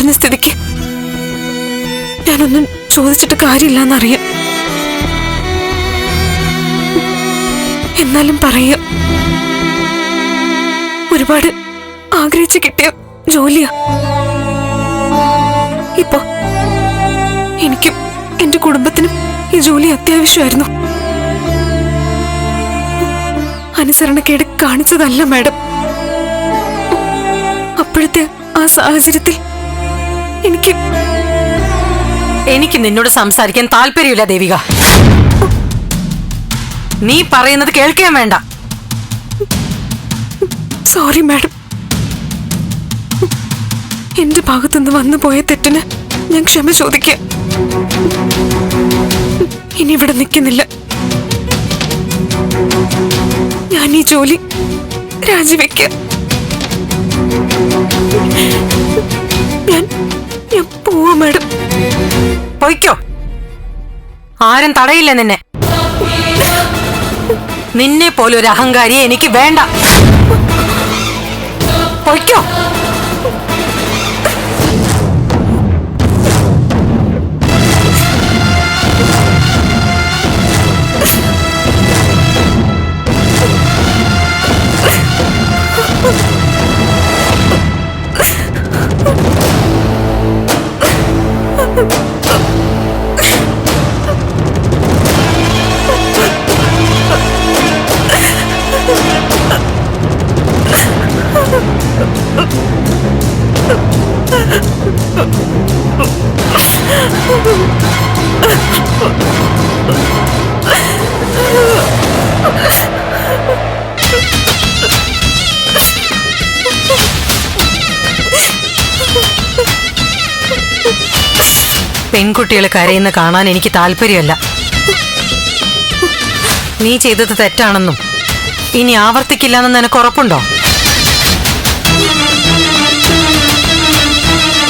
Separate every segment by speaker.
Speaker 1: പറഞ്ഞ സ്ഥിതിക്ക് ഞാനൊന്നും ചോദിച്ചിട്ട് കാര്യമില്ലെന്നറിയാം. എന്നാലും പറയ ഒരുപാട് ആഗ്രഹിച്ചു കിട്ടിയ ജോലിയാ. ഇപ്പൊ എനിക്കും എന്റെ കുടുംബത്തിനും ഈ ജോലി അത്യാവശ്യമായിരുന്നു. അനുസരണക്കേട് കാണിച്ചതല്ല മാഡം. അപ്പോഴത്തെ ആ സാഹചര്യത്തിൽ എനിക്ക്
Speaker 2: എനിക്ക് നിന്നോട് സംസാരിക്കാൻ താല്പര്യമില്ല ദേവിക. നീ പറയുന്നത് കേൾക്കാൻ വേണ്ട.
Speaker 1: Sorry madam. എന്റെ ഭാഗത്തുനിന്ന് വന്നു പോയ തെറ്റിന് ഞാൻ ക്ഷമ ചോദിക്കുക ഇനി ഇവിടെ നിൽക്കുന്നില്ല. ഞാൻ ഈ ജോലി രാജിവെക്കാം.
Speaker 2: ആരും തടയില്ല നിന്നെ. നിന്നെ പോലൊരു അഹങ്കാരിയെ എനിക്ക് വേണ്ട. പൊയ്ക്കോ. പെൺകുട്ടികൾ കരയുന്ന കാണാൻ എനിക്ക് താല്പര്യമല്ല. നീ ചെയ്തത് തെറ്റാണെന്നും ഇനി ആവർത്തിക്കില്ലെന്ന് നിനക്ക് ഉറപ്പുണ്ടോ?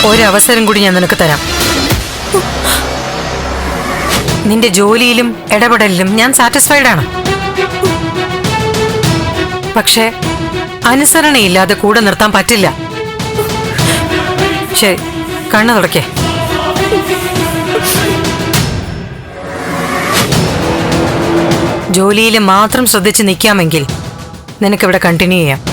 Speaker 2: ഒരവസരം കൂടി ഞാൻ നിനക്ക് തരാം. നിന്റെ ജോലിയിലും ഇടപെടലിലും ഞാൻ സാറ്റിസ്ഫൈഡ് ആണ്. പക്ഷെ അനുസരണയില്ലാതെ കൂടെ നിർത്താൻ പറ്റില്ല. ശരി കണ്ണു തുടക്കേ ജോലിയിൽ മാത്രം ശ്രദ്ധിച്ച് നിൽക്കാമെങ്കിൽ നിനക്കിവിടെ കണ്ടിന്യൂ ചെയ്യാം.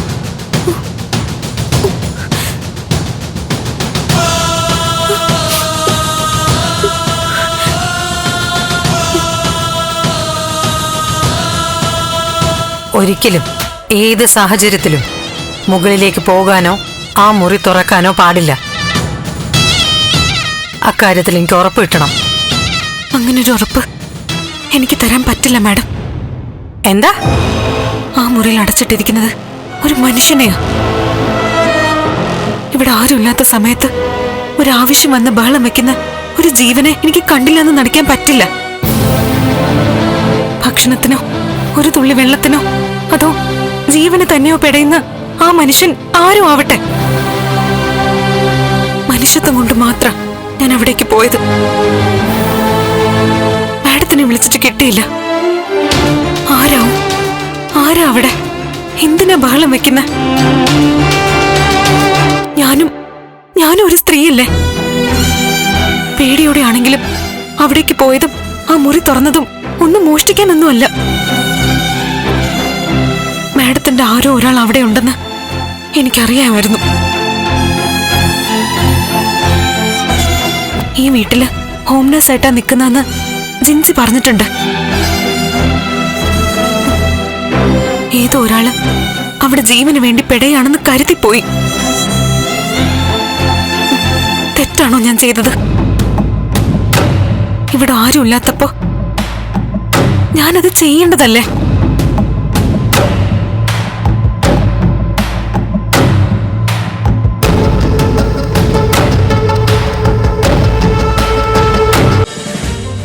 Speaker 2: ഒരിക്കലും ഏത് സാഹചര്യത്തിലും മുകളിലേക്ക് പോകാനോ ആ മുറി തുറക്കാനോ പാടില്ല. അക്കാര്യത്തിൽ എനിക്ക് ഉറപ്പ് കിട്ടണം.
Speaker 1: അങ്ങനൊരു ഉറപ്പ് എനിക്ക് തരാൻ പറ്റില്ല മാഡം.
Speaker 2: എന്താ?
Speaker 1: ആ മുറിയിൽ അടച്ചിട്ടിരിക്കുന്നത് ഒരു മനുഷ്യനെയാ. ഇവിടെ ആരുമില്ലാത്ത സമയത്ത് ഒരു ആവശ്യം വന്ന് ബഹളം വെക്കുന്ന ഒരു ജീവനെ എനിക്ക് കണ്ടില്ല എന്ന് നടിക്കാൻ പറ്റില്ല. ഭക്ഷണത്തിനോ ഒരു തുള്ളി വെള്ളത്തിനോ അതോ ജീവന് തന്നെയോ പെടയുന്ന ആ മനുഷ്യൻ ആരും ആവട്ടെ? മനുഷ്യത്വം കൊണ്ട് മാത്രം ഞാൻ അവിടേക്ക് പോയത്. മാഡത്തിനെ വിളിച്ചിട്ട് കിട്ടിയില്ല. ആരാവും? ആരാ അവിടെ? എന്തിനാ ബഹളം വെക്കുന്ന? ഞാനും ഞാനും ഒരു സ്ത്രീയല്ലേ? പേടിയോടെ ആണെങ്കിലും അവിടേക്ക് പോയതും ആ മുറി തുറന്നതും ഒന്നും മോഷ്ടിക്കാനൊന്നുമല്ല. മാഡത്തിന്റെ ആരോ ഒരാൾ അവിടെ ഉണ്ടെന്ന് എനിക്കറിയാമായിരുന്നു. ഈ വീട്ടിൽ ഹോം നേഴ്സ് ആയിട്ടാ നിൽക്കുന്നതെന്ന് ജിൻസി പറഞ്ഞിട്ടുണ്ട്. ഏതോ ഒരാൾ അവിടെ ജീവന് വേണ്ടി പെടയാണെന്ന് കരുതിപ്പോയി. തെറ്റാണോ ഞാൻ ചെയ്തത്? ഇവിടെ ആരുമില്ലാത്തപ്പോ ഞാനത് ചെയ്യേണ്ടതല്ലേ?